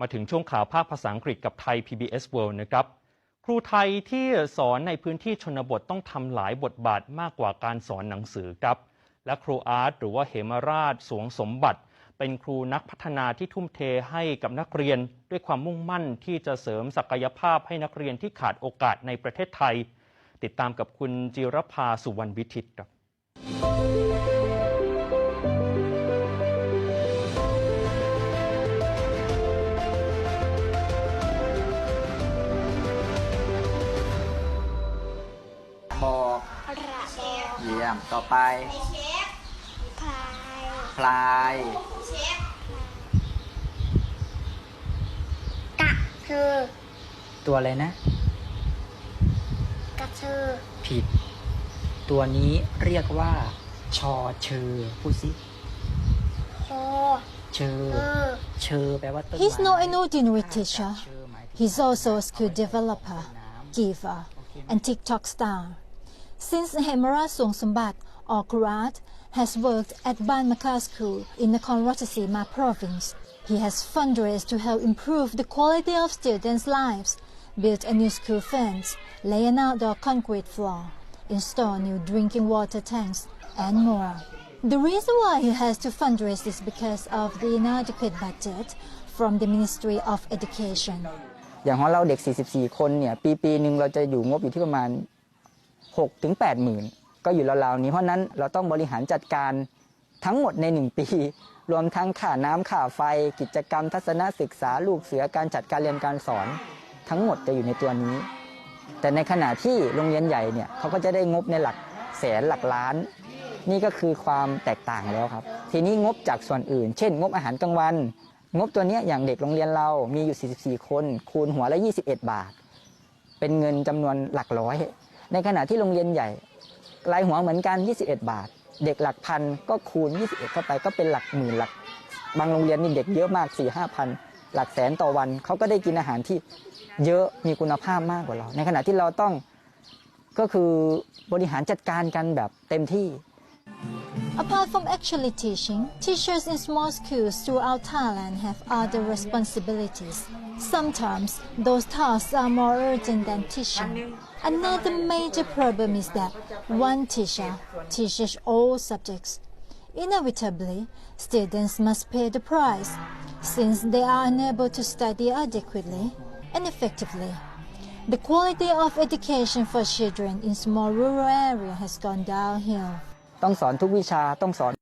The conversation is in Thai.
มาถึงช่วงข่าวภาคภาษาอังกฤษกับไทย PBS World นะครับ ครูไทยที่สอนในพื้นที่ชนบทต้องทำหลายบทบาทมากกว่าการสอนหนังสือครับ และครูอาร์ตหรือว่าเหมราชสวงสมบัติ เป็นครูนักพัฒนาที่ทุ่มเทให้กับนักเรียน ด้วยความมุ่งมั่นที่จะเสริมศักยภาพให้นักเรียนที่ขาดโอกาสในประเทศไทย ติดตามกับคุณจิรภาสุวรรณวิทิตครับ เยี่ยม ต่อไปพายพลายกะเธอตัวอะไรนะกะเธอผิด ตัวนี้เรียกว่า ชอเชอพูดสิโคเชอเออเชอแปลว่าต้น He's ไม้ not an ordinary teacher. เชอหมายถึง He's also a skill developer, giver, and TikTok star. Since Hemara Songsambat or Kurat has worked at Ban Makar School in Nakhon Ratchasima province, he has fundraised to help improve the quality of students' lives, built a new school fence, lay an outdoor concrete floor, install new drinking water tanks, and more. The reason why he has to fundraise is because of the inadequate budget from the Ministry of Education. อย่างของเราเด็ก 44 คนเนี่ย ปีปีหนึ่งเราจะอยู่งบอยู่ที่ประมาณ 6ถึง8หมื่นก็อยู่ราวๆนี้เพราะนั้นเราต้องบริหารจัดการทั้งหมดใน 1 ปี รวมทั้งค่าน้ำค่าไฟ กิจกรรม ทัศนศึกษาลูกเสือการจัดการเรียนการสอน ทั้งหมดจะอยู่ในตัวนี้ แต่ในขณะที่โรงเรียนใหญ่เนี่ยเขาก็จะได้งบในหลักแสนหลักล้าน นี่ก็คือความแตกต่างแล้วครับ ทีนี้งบจากส่วนอื่น เช่น งบอาหารกลางวัน งบตัวนี้อย่างเด็กโรงเรียนเรามีอยู่ 44 คน คูณหัวละ 21 บาท เป็นเงินจำนวนหลักร้อย ในขณะที่โรงเรียนใหญ่รายหัวเหมือนกัน 21 บาท เด็กหลักพันก็คูณ 21 เข้าไปก็เป็นหลักหมื่นหลัก บางโรงเรียนนี่เด็กเยอะมาก 4 5พันหลักแสนต่อวัน เขาก็ได้กินอาหารที่เยอะมีคุณภาพมากกว่าเรา ในขณะที่เราต้องก็คือบริหารจัดการกันแบบเต็มที่ Apart from actually teaching, teachers in small schools throughout Thailand have other responsibilities. Sometimes those tasks are more urgent than teaching. Another major problem is that one teacher teaches all subjects. Inevitably, students must pay the price since they are unable to study adequately and effectively. The quality of education for children in small rural areas has gone downhill. ต้องสอนทุกวิชาต้องสอน